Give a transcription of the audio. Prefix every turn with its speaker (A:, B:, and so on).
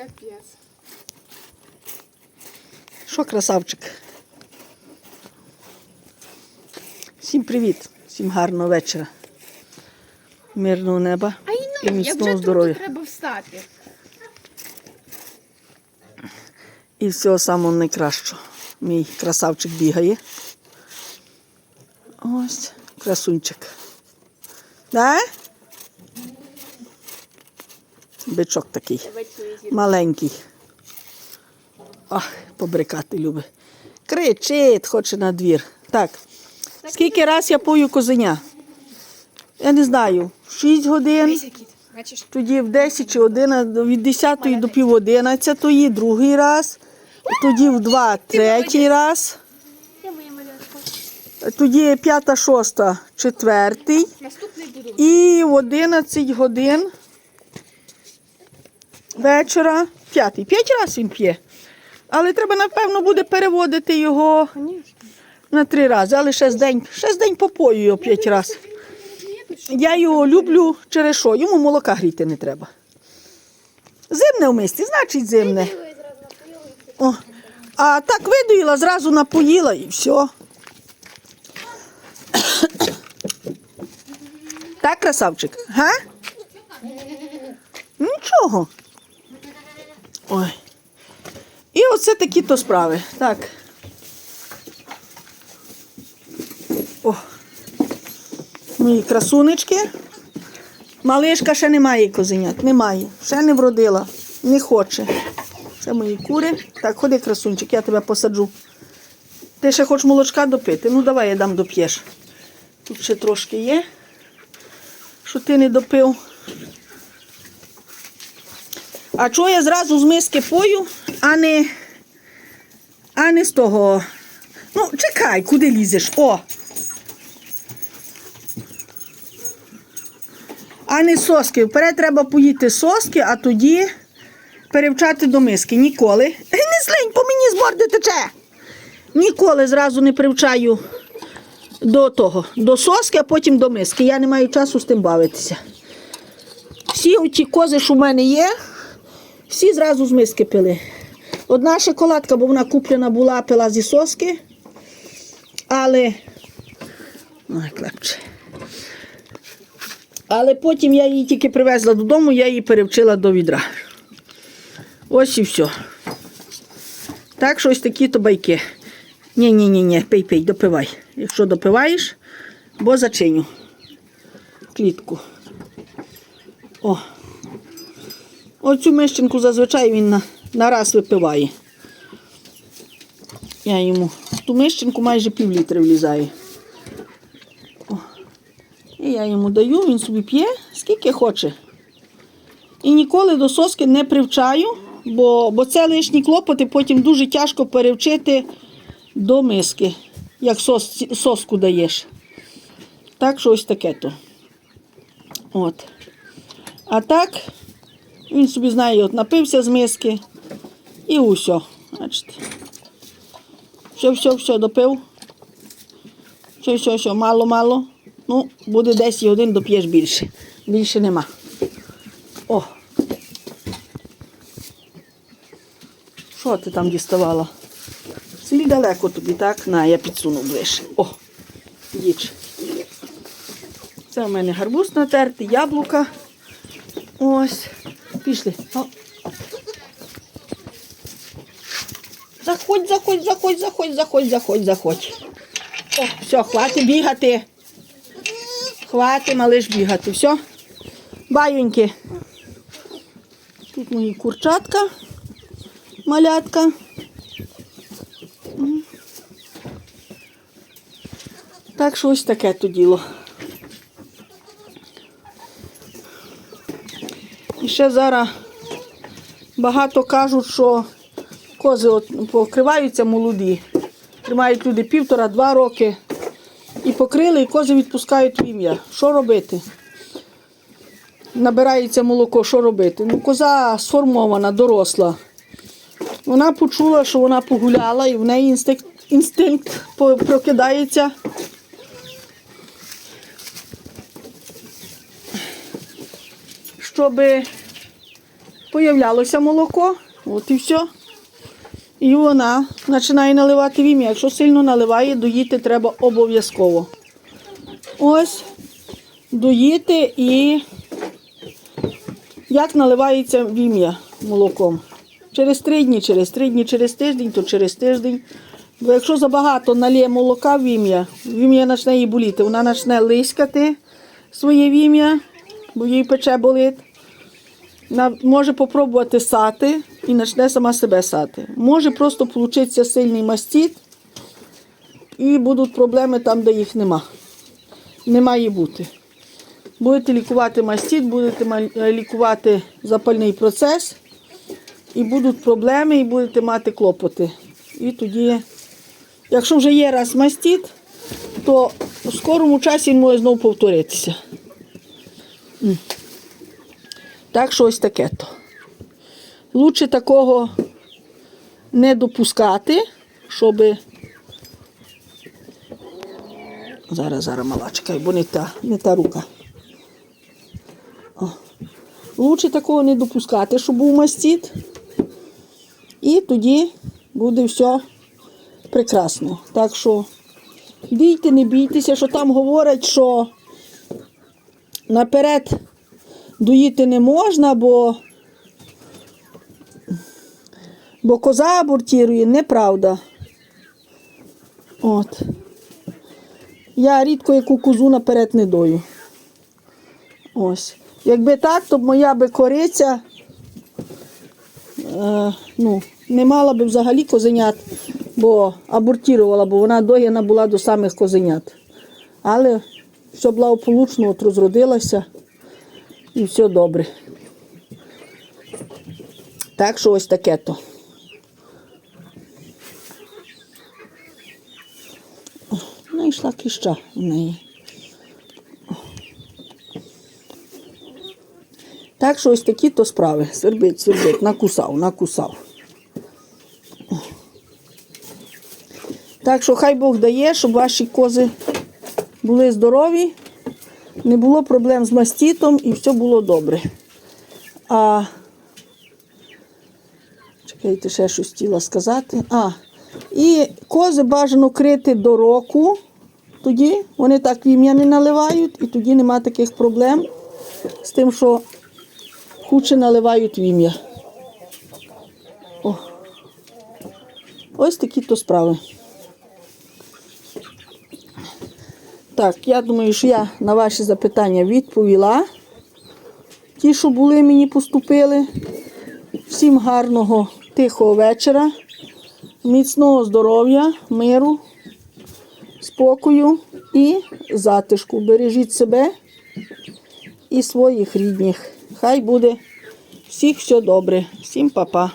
A: Капець.
B: Що, красавчик? Всім привіт, всім гарного вечора. Мирного неба
A: А
B: і міцного здоров'я.
A: треба встати.
B: І всього самого найкращого. Мій красавчик бігає. Ось, красунчик. Да? Бичок такий. Маленький. Ах, побрикати любить. Кричить, хоче на двір. Так. Скільки раз я пою козеня? Я не знаю. 6 годин, тоді в 10 чи 11, від 10 до пів 11, другий раз, тоді в 2, третій раз, тоді п'ята, шоста, четвертий.
A: Наступний буду.
B: І в 11 годин вечора п'ятий. П'ять разів він п'є. Але треба, напевно, буде переводити його на три рази. Але ще з день, ще день попою його п'ять разів. Я його люблю через що? Йому молока гріти не треба. Зимне в мисті, значить зимне. О. А так видоїла, зразу напоїла і все. Так, красавчик? Га? Нічого. Ой. І оце такі то справи. Так. О. Мої красунечки. Малишка ще немає козенят. Немає. Ще не вродила. Не хоче. Ще мої кури. Так, ходи, красунчик, я тебе посаджу. Ти ще хочеш молочка допити? Ну давай я дам доп'єш. Тут ще трошки є, що ти не допив. А чого я зразу з миски пою, а не, а не з того. Ну, чекай, куди лізеш? О! А не соски. Вперед треба поїти соски, а тоді перевчати до миски. Ніколи. Не злинь, по мені з морди тече. Ніколи зразу не привчаю до того, до соски, а потім до миски. Я не маю часу з тим бавитися. Всі ті кози, що в мене є, всі зразу з миски пили. Одна шоколадка, бо вона куплена була, пила зі соски. Але. Ой, клепче. Але потім я її тільки привезла додому, я її перевчила до відра. Ось і все. Так, що ось такі то байки. Ні, ні, ні, ні, пий, пий, допивай. Якщо допиваєш, бо зачиню клітку. О. Оцю мищенку зазвичай він на, на раз випиває. Я йому ту мищенку майже пів літри влізає. О. І я йому даю, він собі п'є, скільки хоче. І ніколи до соски не привчаю, бо, бо це лишні клопоти, потім дуже тяжко перевчити до миски, як сос, соску даєш. Так що ось таке то. От. А так, він собі знає, от напився з миски і усе. Бачите. Все, все, все, допив. Все, все, все, мало-мало. Ну, буде 10 годин, доп'єш більше. Більше нема. О. Що ти там діставала? Слід далеко тобі, так? На, я підсуну ближче. О, їдь. Це у мене гарбуз натертий, яблука. Ось. Пішли. Заходь, заходь, заходь, заходь, заходь, заходь, заходь. Все, хватить бігати. Хватить, малиш бігати. Все. Баюньки. Тут мої курчатка, малятка. Так що ось таке то діло. Ще зараз багато кажуть, що кози покриваються молоді. Тримають люди півтора-два роки. І покрили, і кози відпускають в ім'я. Що робити? Набирається молоко, що робити? Ну, коза сформована, доросла. Вона почула, що вона погуляла, і в неї інстинкт, інстинкт прокидається. Щоб появлялося молоко, от і все. І вона починає наливати вім'я. Якщо сильно наливає, доїти треба обов'язково. Ось, доїти і як наливається вім'я молоком. Через три дні, через три дні, через тиждень, то через тиждень. Бо якщо забагато налє молока в вім'я, вім'я почне її боліти, вона почне лискати своє вім'я, бо їй пече болить. Може попробувати сати і почне сама себе сати. Може просто получитися сильний мастіт, і будуть проблеми там, де їх нема. Не має бути. Будете лікувати мастіт, будете е, лікувати запальний процес, і будуть проблеми, і будете мати клопоти. І тоді, якщо вже є раз мастіт, то в скорому часі він може знову повторитися. Так що ось таке то. Лучше такого не допускати, щоб. Зараз, зараз мала, чекай, бо не та, не та рука. О. Лучше такого не допускати, щоб був мастіт. І тоді буде все прекрасно. Так що бійте, не бійтеся, що там говорять, що наперед доїти не можна, бо, бо коза абортірує, неправда. От. Я рідко яку козу наперед не дою. Ось. Якби так, то моя би кориця е, ну, не мала би взагалі козенят, бо абортірувала, бо вона доїна була до самих козенят. Але все благополучно от розродилася і все добре. Так що ось таке то. Знайшла кліща в неї. Так що ось такі то справи. Свербить, свербить, накусав, накусав. Так що хай Бог дає, щоб ваші кози були здорові, не було проблем з мастітом і все було добре. А чекайте, ще щось хотіла сказати. А, і кози бажано крити до року. Тоді вони так вім'я не наливають, і тоді нема таких проблем з тим, що хуче наливають вім'я. Ось такі то справи. Так, я думаю, що я на ваші запитання відповіла. Ті, що були, мені поступили. Всім гарного, тихого вечора, міцного здоров'я, миру, спокою і затишку. Бережіть себе і своїх рідних. Хай буде всіх все добре. Всім па-па.